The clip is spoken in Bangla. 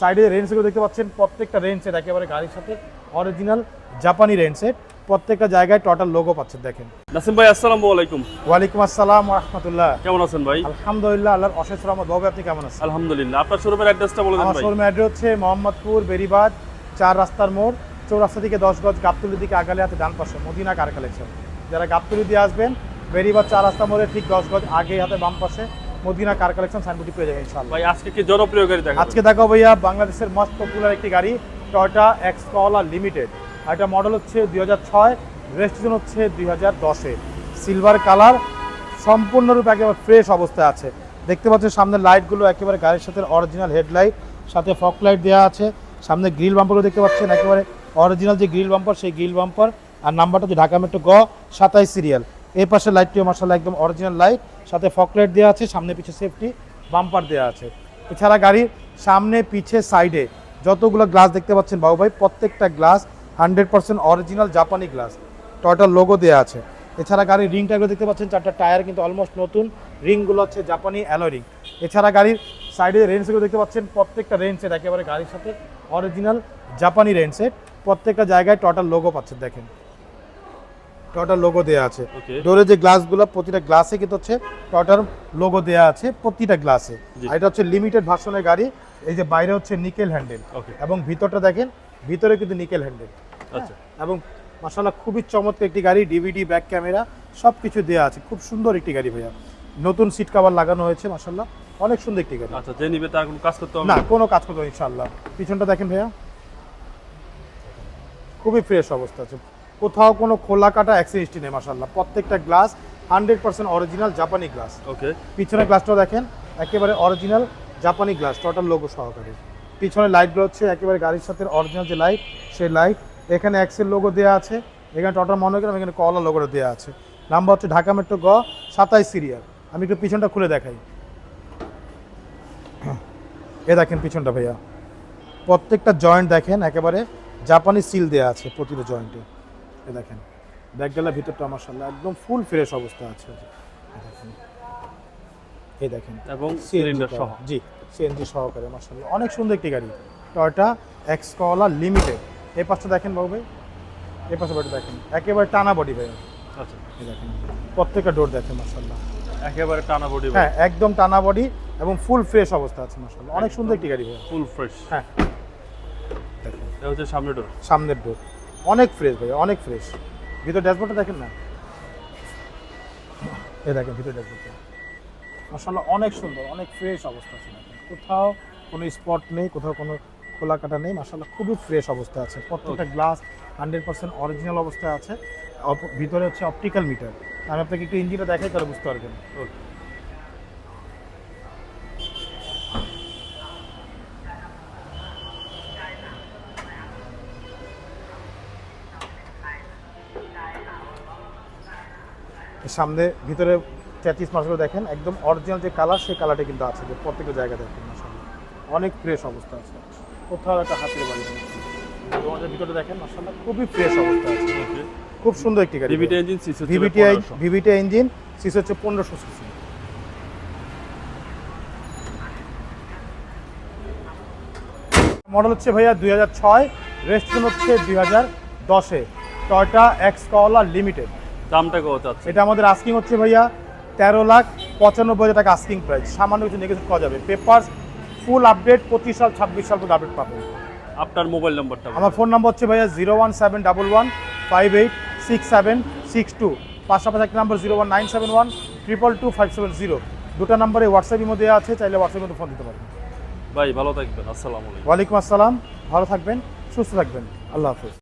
সাইডে রেঞ্জগুলো দেখতে পাচ্ছেন প্রত্যেকটা রেঞ্জ সেট একেবারে গাড়ির সাথে অরিজিনাল জাপানি রেঞ্জ সেট প্রত্যেকটা জায়গায় টোটাল লোগো পাচ্ছেন দেখেন। নাসিম ভাই আসসালামু আলাইকুম। ওয়ালাইকুম আসসালাম রহমতুল্লাহ। কেমন আছেন ভাই? আলহামদুলিল্লাহ আল্লাহর অশেষ রহমত। বাবু আপনি কেমন আছেন? আলহামদুলিল্লাহ। আপনার শোরুমের অ্যাড্রেসটা বলে দেন আমার ভাই। শোরুম অ্যাড্রেস হচ্ছে মোহাম্মদপুর বেরিবাদ চার রাস্তার মোড় চৌরাস্তা থেকে দশ গজ গাবতলির দিকে আগালে হাতে ডান পাশে মদিনা কার কালেকশন যারা গাবতলি দিয়ে আসবেন বেরিবাদ চার রাস্তা মোড়ে ঠিক দশ গজ আগে হাতে বাম পাশে মদিনা কার কালেকশন সাইনবোর্ডটি পেয়ে যাবেন ইনশাআল্লাহ। ভাই আজকে কি জনপ্রিয় গাড়ি দেখা আজকে দেখো ভাইয়া বাংলাদেশের মোস্ট পপুলার একটি গাড়ি টয়টা এক্সকলা লিমিটেড আর এটা মডেল হচ্ছে দুই হাজার ছয় রেজিস্ট্রেশন হচ্ছে দুই হাজার দশে। সিলভার কালার সম্পূর্ণরূপে একেবারে ফ্রেশ অবস্থায় আছে। দেখতে পাচ্ছেন সামনের লাইটগুলো একেবারে গাড়ির সাথে অরিজিনাল হেডলাইট সাথে ফক লাইট দেওয়া আছে। সামনে গ্রিল বাম্পারও দেখতে পাচ্ছেন একেবারে অরিজিনাল যে গ্রিল বাম্পার সেই গ্রিল বাম্পার আর নাম্বারটা হচ্ছে ঢাকা মেট্রো গ সাতাইশ সিরিয়াল এই পাশে লাইটটিও মার্শাল একদম অরিজিনাল লাইট সাথে ফক লাইট দেওয়া আছে, সামনে পিছে সেফটি বাম্পার দেওয়া আছে। এছাড়া গাড়ির সামনে, পিছে সাইডে যতগুলো গ্লাস দেখতে পাচ্ছেন, বাবু ভাই, প্রত্যেকটা গ্লাস হান্ড্রেড পার্সেন্ট অরিজিনাল জাপানি গ্লাস টয়টার লোগো দেওয়া আছে। এছাড়া গাড়ির রিং টাইপগুলো দেখতে পাচ্ছেন, চারটা টায়ার কিন্তু অলমোস্ট নতুন রিংগুলো হচ্ছে জাপানি অ্যালয় রিং এছাড়া গাড়ির সাইডে রেঞ্জগুলো দেখতে পাচ্ছেন, প্রত্যেকটা রেঞ্জ সেট একেবারে গাড়ির সাথে অরিজিনাল জাপানি রেঞ্জ সেট প্রত্যেকটা জায়গায় টয়টার লোগো পাচ্ছেন, দেখেন। টয়টার লোগো দেওয়া আছে। ডোরে যে গ্লাসগুলো প্রতিটা গ্লাসে কিন্তু হচ্ছে টয়টার লোগো দেওয়া আছে প্রতিটা গ্লাসে আর এটা হচ্ছে লিমিটেড ভার্সনের গাড়ি এই যে বাইরে হচ্ছে নিকেল হ্যান্ডেল এবং ভিতরটা দেখেন ভিতরে কিন্তু নিকেল হ্যান্ডেল আচ্ছা। এবং মাসাল্লাহ খুবই চমৎকার একটি গাড়ি ডিভিডি ব্যাক ক্যামেরা সব কিছু দেওয়া আছে। খুব সুন্দর একটি গাড়ি ভাইয়া। নতুন সিট কভার লাগানো হয়েছে মাসাল্লাহ অনেক সুন্দর একটি গাড়ি। আচ্ছা যে নিবে তার কোনো কাজ করতে হবে না কোনো কাজ করতে হবে না, ইনশাল্লাহ পিছনটা দেখেন ভাইয়া। খুবই ফ্রেশ অবস্থা আছে। কোথাও কোনো খোলা কাটা অ্যাক্সিডেন্টই নেই মাসাল্লাহ প্রত্যেকটা গ্লাস হান্ড্রেড পার্সেন্ট অরিজিনাল জাপানি গ্লাস ওকে পিছনের গ্লাসটাও দেখেন একেবারে অরিজিনাল জাপানি গ্লাস টোটাল লোগো সহকারে। পিছনের লাইটগুলো হচ্ছে একেবারে গাড়ির সাথে অরিজিনাল যে লাইট সেই লাইট এখানে এক্সেল লোগো দেওয়া আছে এখানে টোটাল মনোগ্রাম এখানে কলা লোগোটা দেওয়া আছে। নাম্বার হচ্ছে ঢাকা মেট্রো গ সাতাইশ সিরিয়াল আমি একটু পিছনটা খুলে দেখাই। এ দেখেন পিছনটা ভাইয়া। প্রত্যেকটা জয়েন্ট দেখেন একেবারে জাপানি সিল দেওয়া আছে প্রতিটা জয়েন্টে এ দেখেন ব্যাকডালার ভিতরটা মাসাল্লাহ একদম ফুল ফ্রেশ অবস্থা আছে। এ দেখেন এই দেখেন এবং সিলিন্ডার সহ। জি সিএনজি সহকারে মার্শাল্লাহ অনেক সুন্দর একটি গাড়ি টয়টা এক্সকলা লিমিটেড এই পাশটা দেখেন বাবু ভাই এই পাশে বডি দেখেন একেবারে টানা বডি ভাই। আচ্ছা। এই দেখেন প্রত্যেকটা ডোর দেখেন মার্শাল্লাহ একেবারে টানা বডি হ্যাঁ একদম টানা বডি এবং ফুল ফ্রেশ অবস্থা আছে মার্শাল্লাহ অনেক সুন্দর একটি গাড়ি ভাই। ফুল ফ্রেশ হ্যাঁ। দেখেন এটা হচ্ছে সামনে ডোর সামনের ডোর অনেক ফ্রেশ ভাই, অনেক ফ্রেশ ভিতর ড্যাশবোর্ডটা দেখেন না? এই দেখেন ভিতর ড্যাশবোর্ডটা মাসাল্লাহ অনেক সুন্দর, অনেক ফ্রেশ অবস্থা আছে। কোথাও কোনো স্পট নেই, কোথাও কোনো খোলা কাটা নেই মাসাল্লাহ খুবই ফ্রেশ অবস্থা আছে। প্রত্যেকটা গ্লাস হান্ড্রেড পার্সেন্ট অরিজিনাল অবস্থায় আছে। ভিতরে হচ্ছে অপটিক্যাল মিটার আমি আপনাকে একটু ইঞ্জিনটা দেখাই তাহলে বুঝতে পারবেন। ওকে সামনে ভিতরে চ্যাচিস মাছগুলো দেখেন একদম অরিজিনাল যে কালার সেই কালারটা কিন্তু আছে যে প্রত্যেকটা জায়গা দেখেন মাসাল্লাহ অনেক ফ্রেশ অবস্থা আছে। কোথাও একটা হাতের বাড়ি ভিতরে দেখেন মাসাল্লাহ খুবই ফ্রেশ অবস্থা আছে। খুব সুন্দর একটি গাড়ি। DVT engine CC VVT VVT engine CC হচ্ছে পনেরোশো। সিসি মডেল হচ্ছে ভাইয়া দুই হাজার ছয় রেজিস্ট্রেশন হচ্ছে দুই হাজার দশে। টয়টা এক্স কলা লিমিটেড দামটা কত চাচ্ছে এটা আমাদের আস্কিং হচ্ছে ভাইয়া তেরো লাখ পঁচানব্বই হাজার টাকা আস্কিং প্রাইস সামান্য কিছু নেগেটিভ করা যাবে। পেপার ফুল আপডেট পঁচিশ সাল ছাব্বিশ সাল পর্যন্ত আপডেট পাবেন আপনার মোবাইল নাম্বারটা আমার ফোন নাম্বার হচ্ছে ভাইয়া zero one seven double one five eight six seven six two পাশাপাশি একটা number zero one nine seven one triple two five seven zero দুটো নাম্বারে হোয়াটসঅ্যাপের মধ্যে আছে চাইলে হোয়াটসঅ্যাপের মধ্যে ফোন দিতে পারবেন ভাই ভালো থাকবেন। আসসালামু আলাইকুম। ওয়ালাইকুম আসসালাম। ভালো থাকবেন সুস্থ থাকবেন। আল্লাহ হাফিজ।